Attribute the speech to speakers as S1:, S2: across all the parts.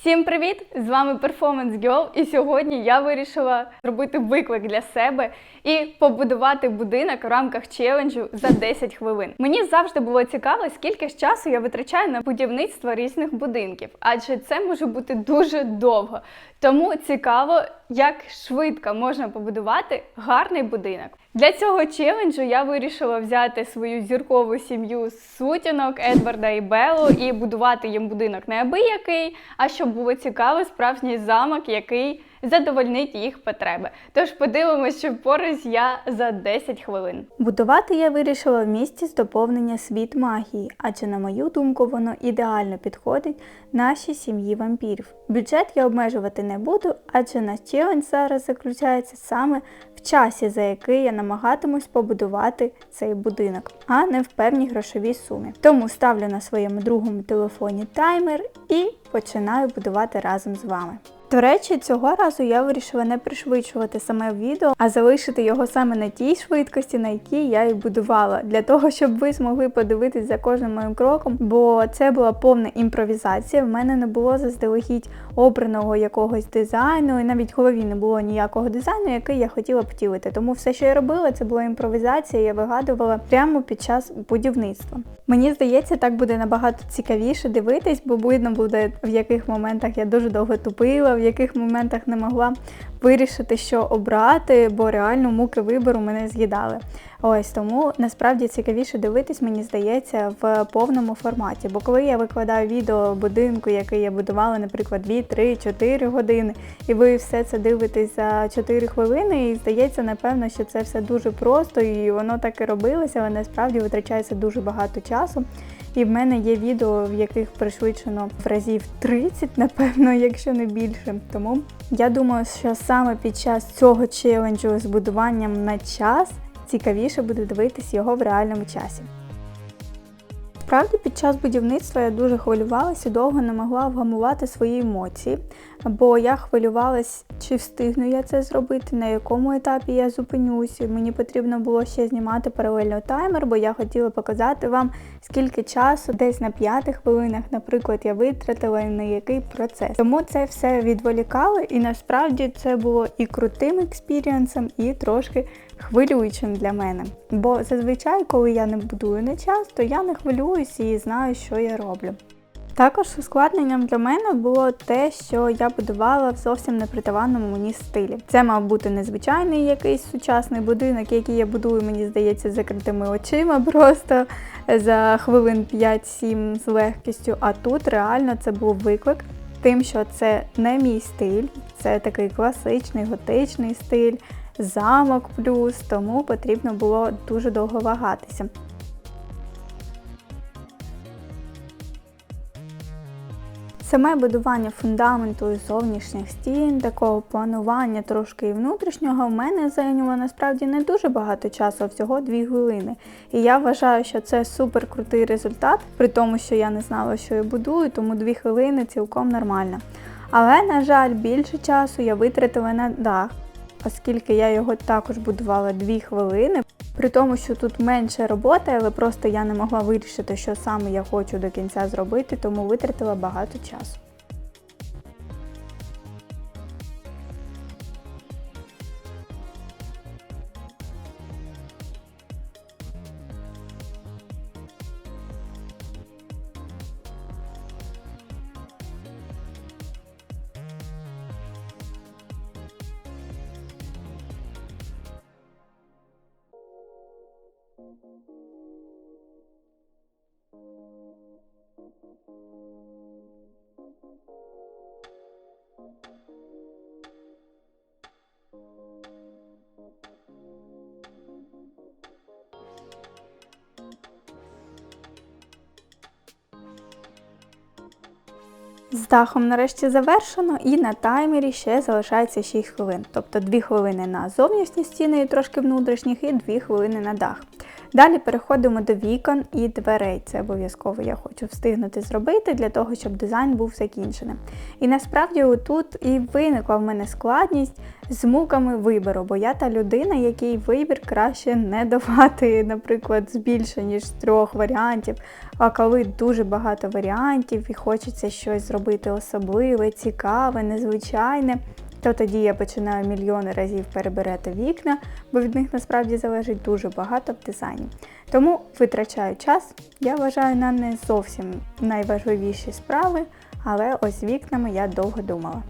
S1: Всім привіт! З вами Performance Girl і сьогодні я вирішила зробити виклик для себе і побудувати будинок в рамках челенджу за 10 хвилин. Мені завжди було цікаво, скільки ж часу я витрачаю на будівництво різних будинків, адже це може бути дуже довго. Тому цікаво, як швидко можна побудувати гарний будинок. Для цього челенджу я вирішила взяти свою зіркову сім'ю з сутінок Едварда і Беллу і будувати їм будинок не абиякий, а щоб було цікаво справжній замок, який задовольнить їх потреби. Тож подивимось, що впораюсь я за 10 хвилин. Будувати я вирішила в місті з доповнення світ магії, адже на мою думку воно ідеально підходить нашій сім'ї вампірів. Бюджет я обмежувати не буду, адже наш челендж зараз заключається саме в часі, за який я намагатимусь побудувати цей будинок, а не в певній грошовій сумі. Тому ставлю на своєму другому телефоні таймер і починаю будувати разом з вами. До речі, цього разу я вирішила не пришвидшувати саме відео, а залишити його саме на тій швидкості, на якій я і будувала, для того, щоб ви змогли подивитись за кожним моїм кроком, бо це була повна імпровізація. В мене не було заздалегідь обраного якогось дизайну, і навіть в голові не було ніякого дизайну, який я хотіла втілити. Тому все, що я робила, це була імпровізація. Я вигадувала прямо під час будівництва. Мені здається, так буде набагато цікавіше дивитись, бо видно буде в яких моментах я дуже довго тупила, в яких моментах не могла вирішити, що обрати, бо реально муки вибору мене з'їдали. Ось тому насправді цікавіше дивитись, мені здається, в повному форматі. Бо коли я викладаю відео будинку, який я будувала, наприклад, 2, 3, 4 години, і ви все це дивитесь за 4 хвилини, і здається, напевно, що це все дуже просто, і воно так і робилося, але насправді витрачається дуже багато часу. І в мене є відео, в яких пришвидшено в разів 30, напевно, якщо не більше. Тому я думаю, що саме під час цього челенджу з будуванням на час цікавіше буде дивитись його в реальному часі. Справді, під час будівництва я дуже хвилювалася і довго не могла вгамувати свої емоції, бо я хвилювалась, чи встигну я це зробити, на якому етапі я зупинюся. Мені потрібно було ще знімати паралельно таймер, бо я хотіла показати вам, скільки часу, десь на п'ятих хвилинах, наприклад, я витратила на який процес. Тому це все відволікало, і насправді це було і крутим експірієнсом, і трошки хвилюючим для мене. Бо зазвичай, коли я не будую на час, то я не хвилююся і знаю, що я роблю. Також ускладненням для мене було те, що я будувала в зовсім непритаваному мені стилі. Це мав бути незвичайний якийсь сучасний будинок, який я будую, мені здається, закритими очима просто за хвилин 5-7 з легкістю. А тут реально це був виклик. Тим, що це не мій стиль, це такий класичний готичний стиль, замок плюс, тому потрібно було дуже довго вагатися. Саме будування фундаменту і зовнішніх стін, такого планування трошки і внутрішнього, в мене зайняло насправді не дуже багато часу, а всього 2 хвилини. І я вважаю, що це супер крутий результат, при тому, що я не знала, що я будую, тому 2 хвилини цілком нормально. Але, на жаль, більше часу я витратила на дах, оскільки я його також будувала 2 хвилини. При тому, що тут менше роботи, але просто я не могла вирішити, що саме я хочу до кінця зробити, тому витратила багато часу. З дахом нарешті завершено і на таймері ще залишається 6 хвилин. Тобто 2 хвилини на зовнішні стіни і трошки внутрішніх, і 2 хвилини на дах.
S2: Далі переходимо до вікон і дверей. Це обов'язково я хочу встигнути зробити для того, щоб дизайн був закінчений. І насправді тут і виникла в мене складність з муками вибору, бо я та людина, якій вибір краще не давати, наприклад, з більше ніж трьох варіантів. А коли дуже багато варіантів і хочеться щось зробити особливе, цікаве, незвичайне, то тоді я починаю мільйони разів перебирати вікна, бо від них насправді залежить дуже багато в дизайні. Тому витрачаю час, я вважаю на не зовсім найважливіші справи, але ось вікнами я довго думала.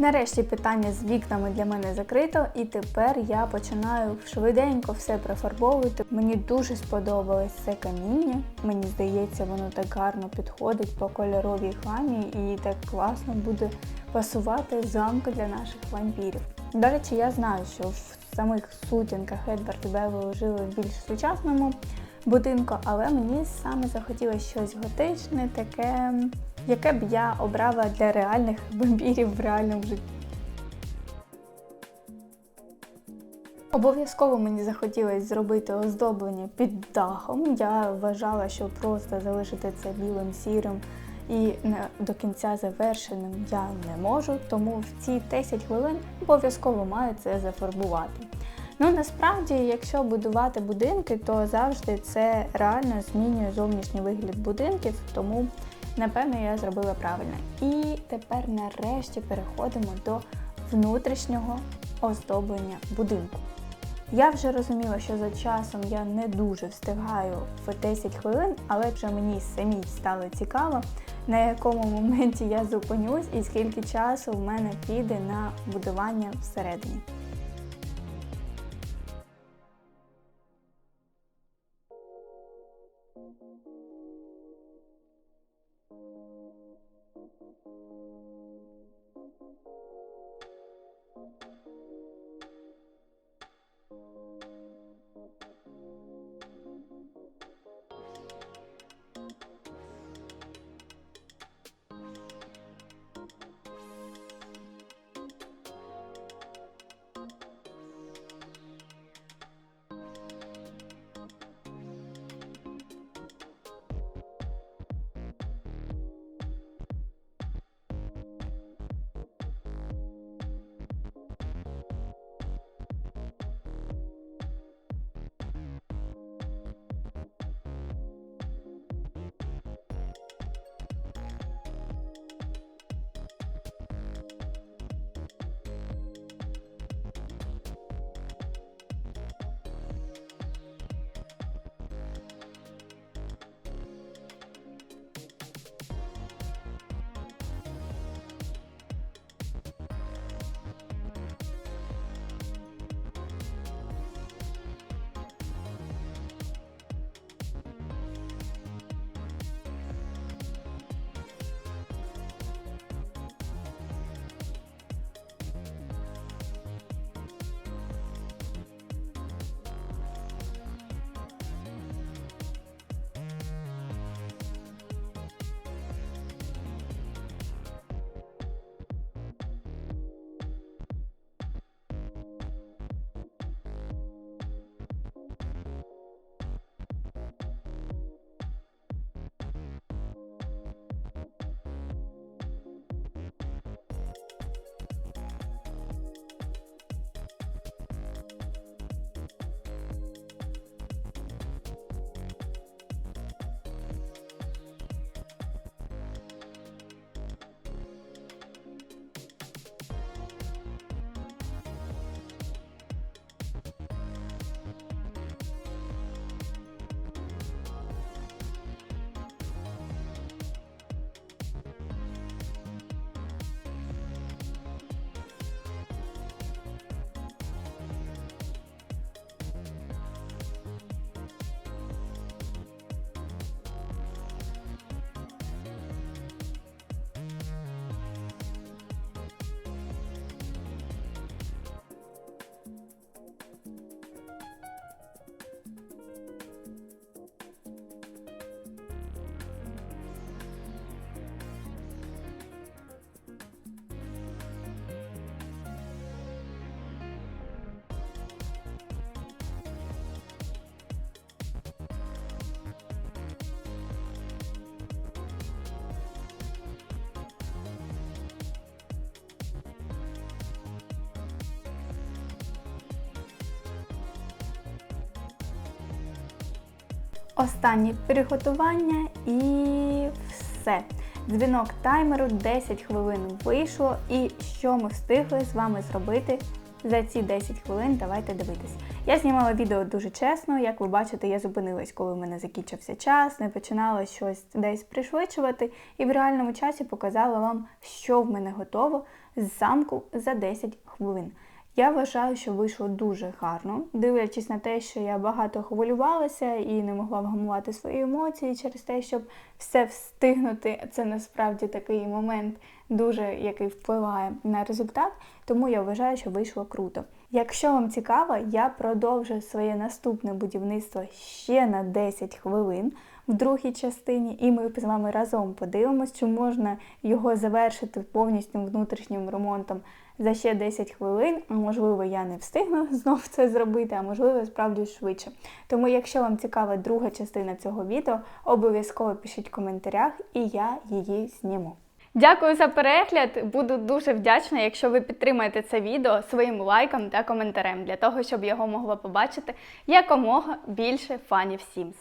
S2: Нарешті питання з вікнами для мене закрито, і тепер я починаю швиденько все профарбовувати. Мені дуже сподобалось це каміння. Мені здається, воно так гарно підходить по кольоровій гамі і так класно буде пасувати замку для наших вампірів. До речі, я знаю, що в самих сутінках Едвард і Беверли жили в більш сучасному будинку, але мені саме захотілося щось готичне, таке, яке б я обрала для реальних вампірів в реальному житті. Обов'язково мені захотілося зробити оздоблення під дахом. Я вважала, що просто залишити це білим сірим і до кінця завершеним я не можу, тому в ці 10 хвилин обов'язково маю це зафарбувати. Ну насправді, якщо будувати будинки, то завжди це реально змінює зовнішній вигляд будинків, тому Напевно, я зробила правильно. І тепер нарешті переходимо до внутрішнього оздоблення будинку. Я вже розуміла, що за часом я не дуже встигаю в 10 хвилин, але вже мені самі стало цікаво, на якому моменті я зупинюсь і скільки часу в мене піде на будування всередині. Thank you. Останнє приготування і все. Дзвінок таймеру 10 хвилин вийшло. І що ми встигли з вами зробити за ці 10 хвилин? Давайте дивитись. Я знімала відео дуже чесно. Як ви бачите, я зупинилась, коли в мене закінчився час, не починала щось десь пришвидшувати, і в реальному часі показала вам, що в мене готово з замку за 10 хвилин. Я вважаю, що вийшло дуже гарно, дивлячись на те, що я багато хвилювалася і не могла вгамувати свої емоції через те, щоб все встигнути. Це насправді такий момент, дуже який впливає на результат. Тому я вважаю, що вийшло круто. Якщо вам цікаво, я продовжу своє наступне будівництво ще на 10 хвилин в другій частині, і ми з вами разом подивимось, чи можна його завершити повністю внутрішнім ремонтом за ще 10 хвилин. Можливо, я не встигну знов це зробити, а можливо, справді швидше. Тому, якщо вам цікава друга частина цього відео, обов'язково пишіть в коментарях, і я її зніму.
S1: Дякую за перегляд. Буду дуже вдячна, якщо ви підтримаєте це відео своїм лайком та коментарем для того, щоб його могло побачити якомога більше фанів Sims.